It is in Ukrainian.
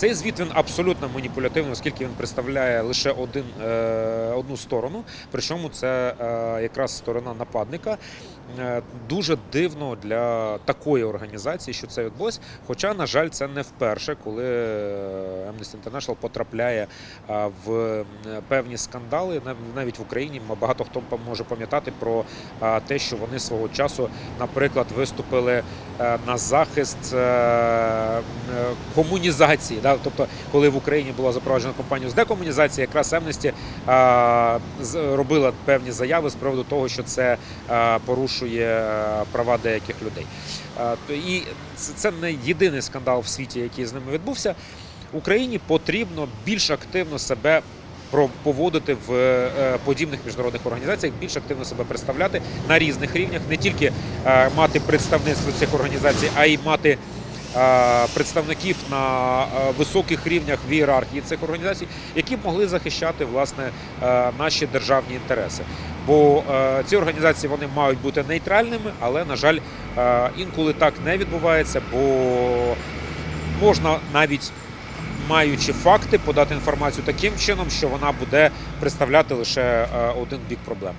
Цей звіт він абсолютно маніпулятивний, оскільки він представляє лише один, е, одну сторону. Причому це е, якраз сторона нападника. Е, Дуже дивно для такої організації, що це відбулось. Хоча, на жаль, це не вперше, коли Amnesty International потрапляє в певні скандали. Навіть в Україні багато хто може пам'ятати про те, що вони свого часу, наприклад, виступили на захист комунізації. Да? Тобто, коли в Україні була запроваджена кампанія з декомунізації, якраз Amnesty е, робила певні заяви з приводу того, що це порушує права деяких людей. І це- не єдиний скандал в світі, який з ними відбувся. Україні потрібно більш активно себе поводити в е, подібних міжнародних організаціях, більш активно себе представляти на різних рівнях, не тільки е, мати представництво цих організацій, а й мати представників на е, високих рівнях в ієрархії цих організацій, які б могли захищати власне е, наші державні інтереси. Бо е, ці організації вони мають бути нейтральними, але на жаль, е, інколи так не відбувається, бо можна навіть маючи факти, подати інформацію таким чином, що вона буде представляти лише е, один бік проблеми.